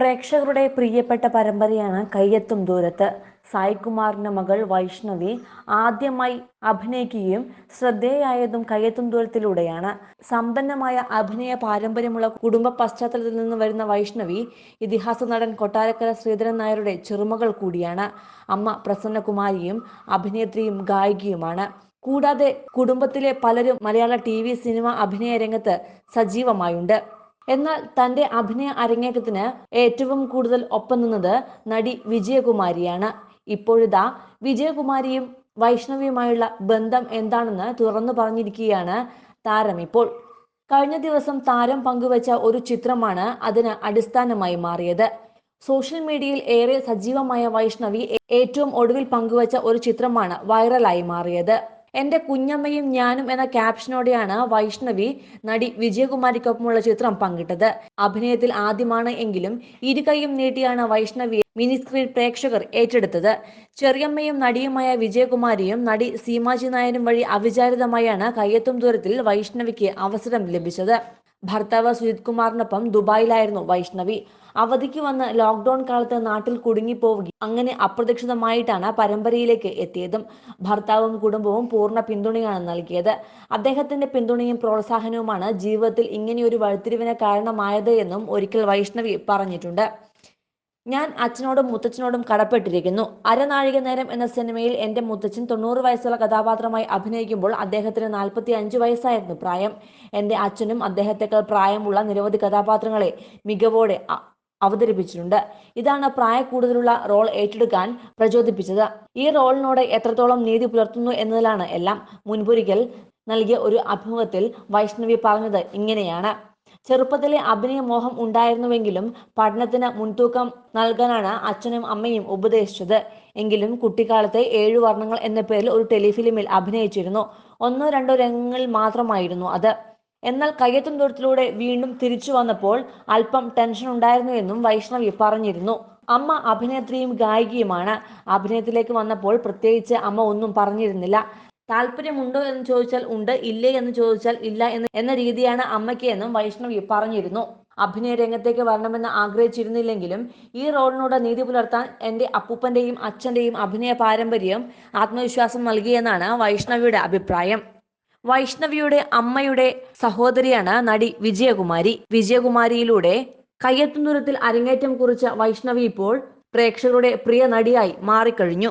പ്രേക്ഷകരുടെ പ്രിയപ്പെട്ട പരമ്പരയാണ് കയ്യെത്തും ദൂരത്ത്. സായികുമാറിന്റെ മകൾ വൈഷ്ണവി ആദ്യമായി അഭിനയിക്കുകയും ശ്രദ്ധേയായതും കയ്യെത്തും ദൂരത്തിലൂടെയാണ്. സമ്പന്നമായ അഭിനയ പാരമ്പര്യമുള്ള കുടുംബ പശ്ചാത്തലത്തിൽ നിന്ന് വരുന്ന വൈഷ്ണവി ഇതിഹാസ നടൻ കൊട്ടാരക്കര ശ്രീധരൻ നായരുടെ ചെറുമകൾ കൂടിയാണ്. അമ്മ പ്രസന്നകുമാരിയും അഭിനേത്രിയും ഗായികയുമാണ്. കൂടാതെ കുടുംബത്തിലെ പലരും മലയാള ടി വി സിനിമ അഭിനയ രംഗത്ത് സജീവമായുണ്ട്. എന്നാൽ തന്റെ അഭിനയ അരങ്ങേറ്റത്തിന് ഏറ്റവും കൂടുതൽ ഒപ്പം നിന്നത് നടി വിജയകുമാരിയാണ്. ഇപ്പോഴിതാ വിജയകുമാരിയും വൈഷ്ണവിയുമായുള്ള ബന്ധം എന്താണെന്ന് തുറന്നു പറഞ്ഞിരിക്കുകയാണ് താരം ഇപ്പോൾ. കഴിഞ്ഞ ദിവസം താരം പങ്കുവച്ച ഒരു ചിത്രമാണ് അതിന് അടിസ്ഥാനമായി മാറിയത്. സോഷ്യൽ മീഡിയയിൽ ഏറെ സജീവമായ വൈഷ്ണവി ഏറ്റവും ഒടുവിൽ പങ്കുവച്ച ഒരു ചിത്രമാണ് വൈറലായി മാറിയത്. എന്റെ കുഞ്ഞമ്മയും ഞാനും എന്ന ക്യാപ്ഷനോടെയാണ് വൈഷ്ണവി നടി വിജയകുമാരിക്കൊപ്പമുള്ള ചിത്രം പങ്കിട്ടത്. അഭിനയത്തിൽ ആദ്യമാണ് എങ്കിലും ഇരുകൈയും നീട്ടിയാണ് വൈഷ്ണവിയെ മിനി സ്ക്രീൻ പ്രേക്ഷകർ ഏറ്റെടുത്തത്. ചെറിയമ്മയും നടിയുമായ വിജയകുമാരിയും നടി സീമാജി നായരും വഴി അവിചാരിതമായാണ് കയ്യെത്തും ദൂരത്തിൽ വൈഷ്ണവിക്ക് അവസരം ലഭിച്ചത്. ഭർത്താവ് സുജിത് കുമാറിനൊപ്പം ദുബായിലായിരുന്നു വൈഷ്ണവി. അവധിക്ക് വന്ന് ലോക്ക്ഡൌൺ കാലത്ത് നാട്ടിൽ കുടുങ്ങിപ്പോവുകയും അങ്ങനെ അപ്രതീക്ഷിതമായിട്ടാണ് പരമ്പരയിലേക്ക് എത്തിയതും ഭർത്താവും കുടുംബവും പൂർണ പിന്തുണയാണ് നൽകിയത്. അദ്ദേഹത്തിന്റെ പിന്തുണയും പ്രോത്സാഹനവുമാണ് ജീവിതത്തിൽ ഇങ്ങനെയൊരു വഴിത്തിരിവിന് കാരണമായത് എന്നും ഒരിക്കൽ വൈഷ്ണവി പറഞ്ഞിട്ടുണ്ട്. ഞാൻ അച്ഛനോടും മുത്തച്ഛനോടും കടപ്പെട്ടിരിക്കുന്നു. അരനാഴിക നേരം എന്ന സിനിമയിൽ എന്റെ മുത്തച്ഛൻ തൊണ്ണൂറ് വയസ്സുള്ള കഥാപാത്രമായി അഭിനയിക്കുമ്പോൾ അദ്ദേഹത്തിന് നാൽപ്പത്തി അഞ്ച് വയസ്സായിരുന്നു പ്രായം. എന്റെ അച്ഛനും അദ്ദേഹത്തെക്കാൾ പ്രായമുള്ള നിരവധി കഥാപാത്രങ്ങളെ മികവോടെ അവതരിപ്പിച്ചിട്ടുണ്ട്. ഇതാണ് പ്രായ കൂടുതലുള്ള റോൾ ഏറ്റെടുക്കാൻ പ്രചോദിപ്പിച്ചത്. ഈ റോളിനോട് എത്രത്തോളം നീതി പുലർത്തുന്നു എന്നതിലാണ് എല്ലാം. മുൻപൊരിക്കൽ നൽകിയ ഒരു അഭിമുഖത്തിൽ വൈഷ്ണവി പറഞ്ഞത് ഇങ്ങനെയാണ്. ചെറുപ്പത്തിലെ അഭിനയ മോഹം ഉണ്ടായിരുന്നുവെങ്കിലും പഠനത്തിന് മുൻതൂക്കം നൽകാനാണ് അച്ഛനും അമ്മയും ഉപദേശിച്ചത്. എങ്കിലും കുട്ടിക്കാലത്തെ ഏഴു വർണങ്ങൾ എന്ന പേരിൽ ഒരു ടെലിഫിലിമിൽ അഭിനയിച്ചിരുന്നു. ഒന്നോ രണ്ടോ രംഗങ്ങളിൽ മാത്രമായിരുന്നു അത്. എന്നാൽ കയ്യത്തും ദൂരത്തിലൂടെ വീണ്ടും തിരിച്ചു വന്നപ്പോൾ അല്പം ടെൻഷൻ ഉണ്ടായിരുന്നു എന്നും വൈഷ്ണവി പറഞ്ഞിരുന്നു. അമ്മ അഭിനേത്രിയും ഗായികയുമാണ്. അഭിനയത്തിലേക്ക് വന്നപ്പോൾ പ്രത്യേകിച്ച് അമ്മ ഒന്നും പറഞ്ഞിരുന്നില്ല. താല്പര്യമുണ്ടോ എന്ന് ചോദിച്ചാൽ ഉണ്ട് ഇല്ലേ എന്ന് ചോദിച്ചാൽ ഇല്ല എന്ന് എന്ന രീതിയാണ് അമ്മയ്ക്ക് എന്നും വൈഷ്ണവി പറഞ്ഞിരുന്നു. അഭിനയ രംഗത്തേക്ക് വരണമെന്ന് ആഗ്രഹിച്ചിരുന്നില്ലെങ്കിലും ഈ റോളിനോട് നീതി പുലർത്താൻ എന്റെ അപ്പൂപ്പന്റെയും അച്ഛന്റെയും അഭിനയ പാരമ്പര്യം ആത്മവിശ്വാസം നൽകിയെന്നാണ് വൈഷ്ണവിയുടെ അഭിപ്രായം. വൈഷ്ണവിയുടെ അമ്മയുടെ സഹോദരിയാണ് നടി വിജയകുമാരി. വിജയകുമാരിയിലൂടെ കയ്യെത്തുന്നൂരത്തിൽ അരങ്ങേറ്റം കുറിച്ച വൈഷ്ണവി ഇപ്പോൾ പ്രേക്ഷകരുടെ പ്രിയ നടിയായി മാറിക്കഴിഞ്ഞു.